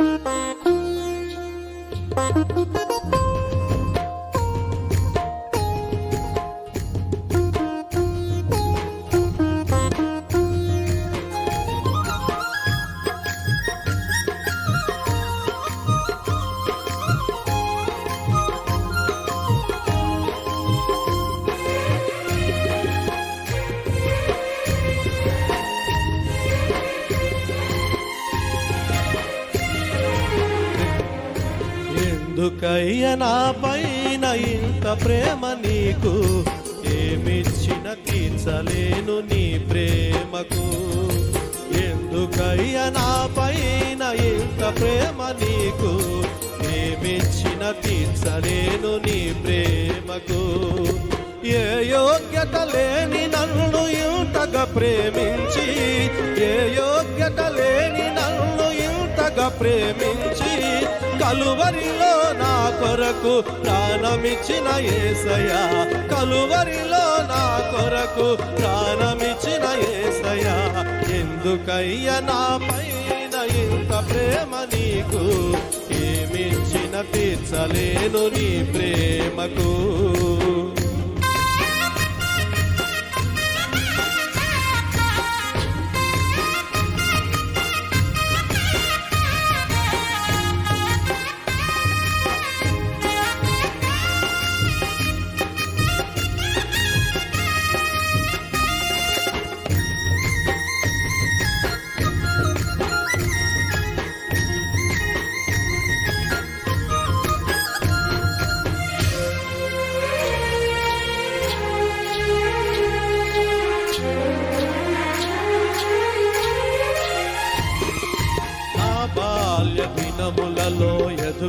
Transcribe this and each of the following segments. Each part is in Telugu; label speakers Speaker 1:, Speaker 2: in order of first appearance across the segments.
Speaker 1: Thank you. ఎందుకయ్య నా పైన ఇంత ప్రేమ నీకు? ఏమిచ్చిన తీర్చలేను నీ ప్రేమకు? ఎందుకయ్య నా పైన ఇంత ప్రేమ నీకు? ఏమిచ్చిన తీర్చలేను నీ ప్రేమకు? ఏ యోగ్యత లేని నన్ను ఇంతగా ప్రేమించి ఏ యోగ్యత లేని నన్ను ఇంతగా ప్రేమించి కలువరిలో నా కొరకు ప్రాణమిచ్చిన ఏసయ కలువరిలో నా కొరకు ప్రాణమిచ్చిన ఏసయ ఎందుకయ్య నా పైన ఇంత ప్రేమ నీకు? ఏమిచ్చిన తీర్చలేను నీ ప్రేమకు?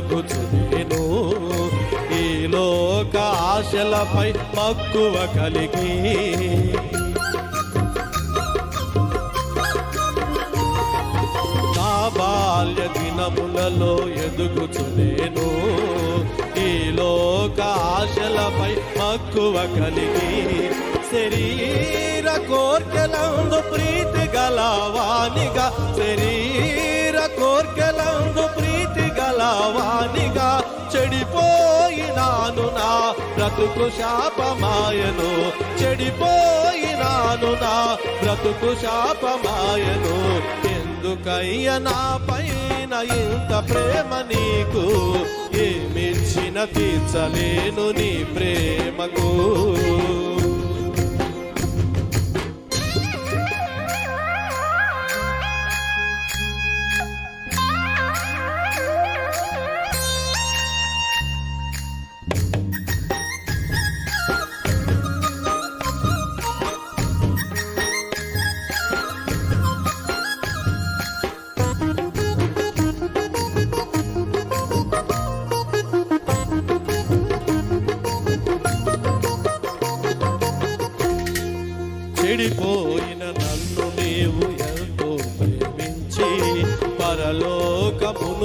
Speaker 1: ఎదుగుచునేను ఈ లోక ఆశలపై మక్కువ కలిగి. నా బాల్య దినములలో ఎదుగుచునేను ఈ లోక ఆశలపై మక్కువ కలిగి. శరీర కోర్కెలందు ప్రీతి గలవానిగా శరీర కోర్కెలందు ప్రీతి గలవానిగా చెడిపోయినాను నా బ్రతుకు శాపమాయను. చెడిపోయినాను నా బ్రతుకు శాపమాయను. ఎందుకయ్య నా పైన ఇంత ప్రేమ నీకు? ఏమిచ్చిన తీర్చలేను నీ ప్రేమకు?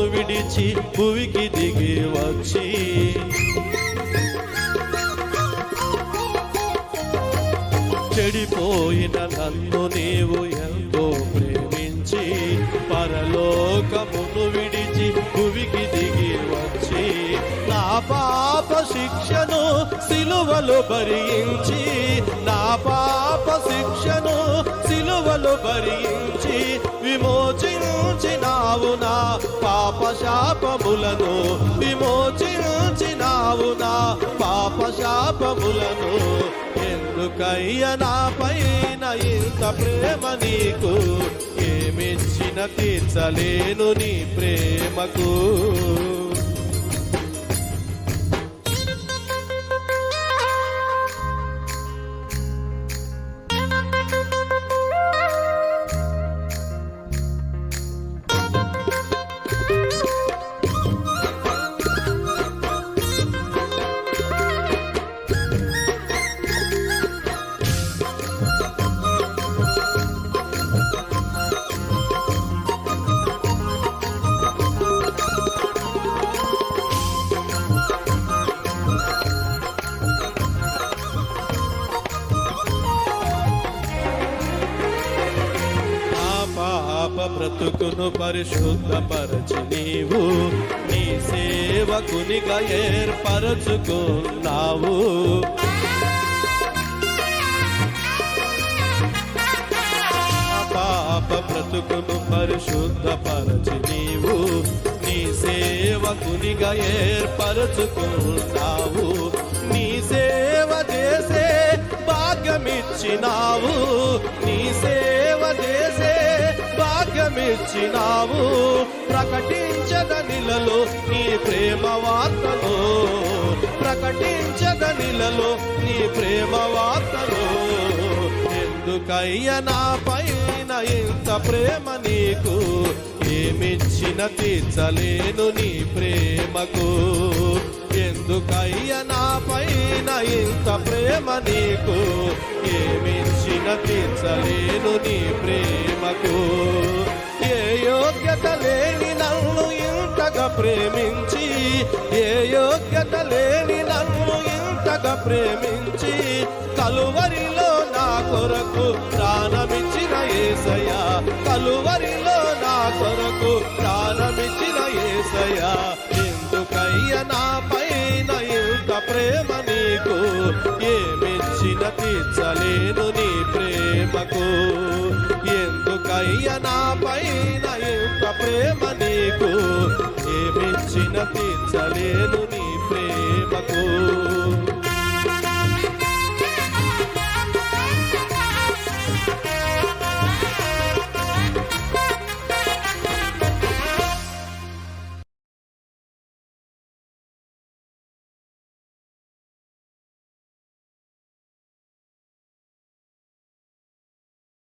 Speaker 1: విడిచి భువికి దిగి వచ్చి. చెడిపోయిన నన్ను నీవు ఎంతో ప్రేమించి పరలోకమును విడిచి భువికి దిగి వచ్చి. నా పాప శిక్షను సిలువలు భరించి నా పాప శిక్షను సిలువలు భరించి విమోచించినావు నా పాప శాపములను విమోచించినావు నా పాప శాపములను ఎందుకయ్య నా పైన ఇంత ప్రేమ నీకు? ఏమిచ్చిన తీర్చలేను నీ ప్రేమకు? బ్రతుకును పరిశుద్ధపరచు నీవు నీ సేవకునిగా ఏర్పరచుకున్నావు. పాప బ్రతుకును పరిశుద్ధపరచు నీవు నీ సేవకునిగా ఏర్పరచుకున్నావు. నీ సేవ చేసే భాగ్యమిచ్చినావు. భాగ్యమిచ్చినావు ప్రకటించదనిలలో నీ ప్రేమ వార్తలు ప్రకటించదనిలలో నీ ప్రేమ వార్తలు ఎందుకయ్య నా పైన ఇంత ప్రేమ నీకు? ఏమిచ్చిన తీర్చలేను నీ ప్రేమకు? ఎందుకయ్య నా పైన ఇంత ప్రేమ నీకు? ఏమిచ్చిన తీర్చలేను నీ ప్రేమకు? ఏ యోగ్యత లేని నన్ను ఇంతగా ప్రేమించి ఏ యోగ్యత లేని నన్ను ఇంతగా ప్రేమించి కలువరిలో నా కొరకు ప్రాణమిచ్చిన ఏసయ కలువరిలో నా కొరకు ప్రాణమిచ్చిన ఏసయ ఎందుకయ్య నా పైన ఇంత ప్రేమ నీకు? ఏమిచ్చిన తీర్చలేను అయ్య నా పైన ఎంత ప్రేమ నీకు? ఏమిచ్చిన తీర్చలేను నీ ప్రేమకు?